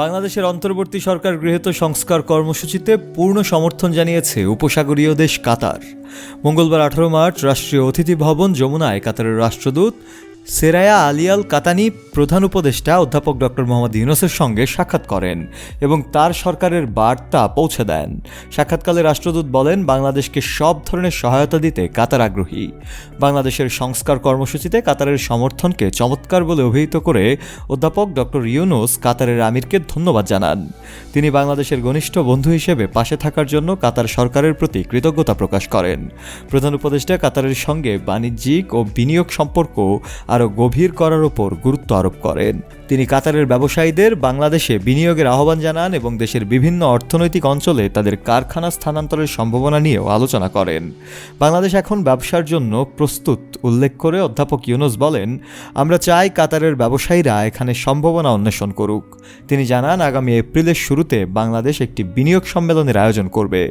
বাংলাদেশের অন্তর্বর্তী সরকার গৃহীত সংস্কার কর্মসূচিতে পূর্ণ সমর্থন জানিয়েছে উপসাগরীয় দেশ কাতার। মঙ্গলবার আঠারো মার্চ রাষ্ট্রীয় অতিথি ভবন যমুনায় কাতারের রাষ্ট্রদূত সেরায়া আলিয়াল কাতানি প্রধান উপদেষ্টা অধ্যাপক ডক্টর মোহাম্মদ ইউনুসের সঙ্গে সাক্ষাৎ করেন এবং তার সরকারের বার্তা পৌঁছে দেন। সাক্ষাৎকালে রাষ্ট্রদূত বলেন, বাংলাদেশকে সব ধরনের সহায়তা দিতে কাতার আগ্রহী। বাংলাদেশের সংস্কার কর্মসূচিতে কাতারের সমর্থনকে চমৎকার বলে অভিহিত করে অধ্যাপক ডক্টর ইউনুস কাতারের আমিরকে ধন্যবাদ জানান। তিনি বাংলাদেশের ঘনিষ্ঠ বন্ধু হিসেবে পাশে থাকার জন্য কাতার সরকারের প্রতি কৃতজ্ঞতা প্রকাশ করেন। প্রধান উপদেষ্টা কাতারের সঙ্গে বাণিজ্যিক ও বিনিয়োগ সম্পর্ক আরও গভীর করার ওপর গুরুত্ব আরোপ করেন। তিনি কাতারের ব্যবসায়ীদের বাংলাদেশে বিনিয়োগের আহ্বান জানান এবং দেশের বিভিন্ন অর্থনৈতিক অঞ্চলে তাদের কারখানা স্থানান্তরের সম্ভাবনা নিয়েও আলোচনা করেন। বাংলাদেশ এখন ব্যবসার জন্য প্রস্তুত, উল্লেখ করে অধ্যাপক ইউনুস বলেন, আমরা চাই কাতারের ব্যবসায়ীরা এখানে সম্ভাবনা অন্বেষণ করুক। তিনি জানান, আগামী এপ্রিলের শুরুতে বাংলাদেশ একটি বিনিয়োগ সম্মেলনের আয়োজন করবে।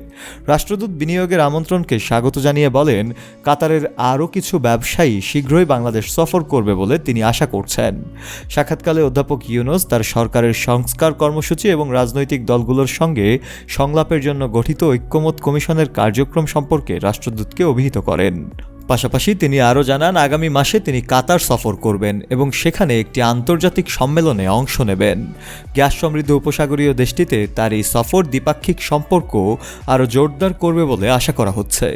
রাষ্ট্রদূত বিনিয়োগের আমন্ত্রণকে স্বাগত জানিয়ে বলেন, কাতারের আরও কিছু ব্যবসায়ী শীঘ্রই বাংলাদেশ সফর করবে বলে তিনি আশা করছেন। সাক্ষাৎকালে অধ্যাপক ইউনুস তার সরকারের সংস্কার কর্মসূচি এবং রাজনৈতিক দলগুলোর সঙ্গে সংলাপের জন্য গঠিত ঐক্যমত কমিশনের কার্যক্রম সম্পর্কে রাষ্ট্রদূতকে অভিহিত করেন। পাশাপাশি তিনি আরও জানান, আগামী মাসে তিনি কাতার সফর করবেন এবং সেখানে একটি আন্তর্জাতিক সম্মেলনে অংশ নেবেন। গ্যাস সমৃদ্ধ উপসাগরীয় দেশটিতে তার এই সফর দ্বিপাক্ষিক সম্পর্ক আরও জোরদার করবে বলে আশা করা হচ্ছে।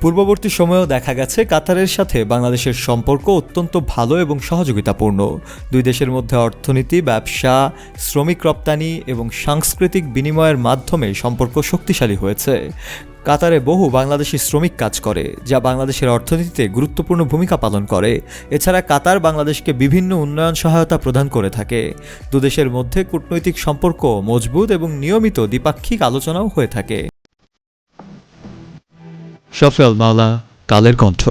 পূর্ববর্তী সময়েও দেখা গেছে, কাতারের সাথে বাংলাদেশের সম্পর্ক অত্যন্ত ভালো এবং সহযোগিতাপূর্ণ। দুই দেশের মধ্যে অর্থনীতি, ব্যবসা, শ্রমিক রপ্তানি এবং সাংস্কৃতিক বিনিময়ের মাধ্যমে সম্পর্ক শক্তিশালী হয়েছে। কাতারে বহু বাংলাদেশি শ্রমিক কাজ করে, যা বাংলাদেশের অর্থনীতিতে গুরুত্বপূর্ণ ভূমিকা পালন করে। এছাড়া কাতার বাংলাদেশকে বিভিন্ন উন্নয়ন সহায়তা প্রদান করে থাকে। দুদেশের মধ্যে কূটনৈতিক সম্পর্ক মজবুত এবং নিয়মিত দ্বিপাক্ষিক আলোচনাও হয়ে থাকে। সফল মাওলা, কালের কণ্ঠ।